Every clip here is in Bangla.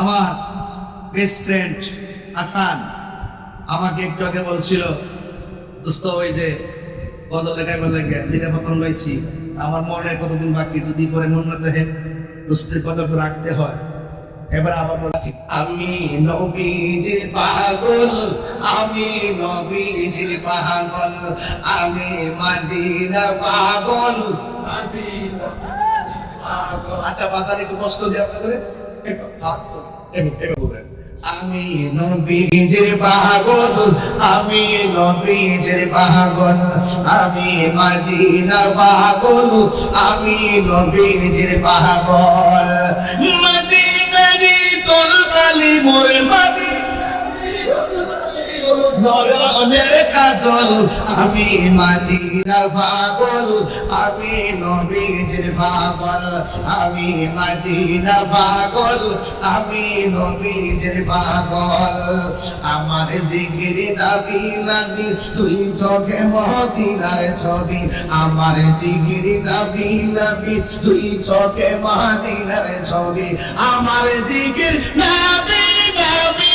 আমার বেস্ট ফ্রেন্ড আসান আমাকে একটু আগে বলছিল, দোস্ত, ওই যে গজল লেখায় বলে যেটা প্রথম গাইছি আমার মনে কতদিন বাকি, যদি পরে মন না থাকে, দোস্তের কথা তো রাখতে হয়? এবার আবার বলছি আমি নবীজির পাগল, আমি নবীজির পাগল, আমি মাদিনার পাগল আচ্ছা বাজারে একটু কষ্ট দিয়ে আপনাদের। আমি নবীজের পাগল আমি নবীজের পাগল আমি মদিনার পাগল আমি নবীজের পাগল নয়নের কাজল, আমি মাদিনার পাগল, আমি নবীজির পাগল, আমি মাদিনার পাগল, আমি নবীজির পাগল। আমার জিগির নাবি লাগি, তুই চোখে মদিনার ছবি। আমার জিগির নাবি লাগি, তুই চোখে মদিনার ছবি। আমার জিগির নাবি নাবি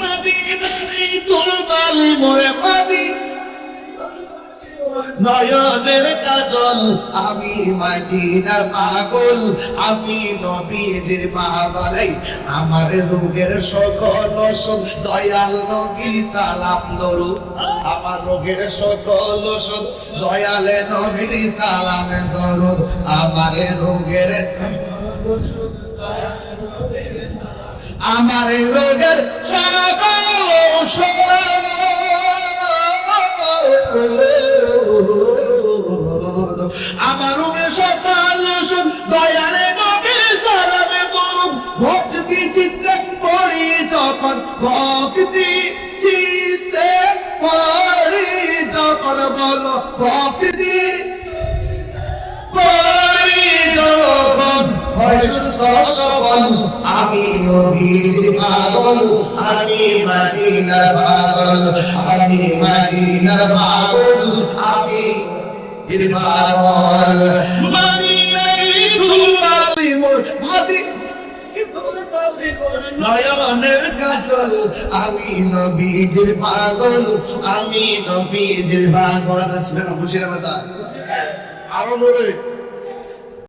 নবী নবী তোর বালি মোরে মাদি। নয়নের কাজল, আমি মাদিনার পাগল, আমি নবীজির পাগল। আমার রোগের সকল ওষুধ, দয়াল নবী সালাম দরু আমার রোগের সকল ওষুধ, দয়ালে নবীর সালাম দরুদ। আমার রোগের আমার রোগের সকল আমার রোগের সকল ওষুধ, দয়ালে নবীর সালামে করুন ভক্তি চিত্তে পড়ি যখন, ভক্তি চিত্তে পড়ি যখন বলো, ভক্তি আমি নবীর পাগল, আমি মদিনার পাগল, আমি মদিনার পাগল, আমি পাগল। মদিনাই কাজল। আমি নবীজির পাগল, আমি নবীজির পাগল। শুনে খুশির বাজার আরও বলে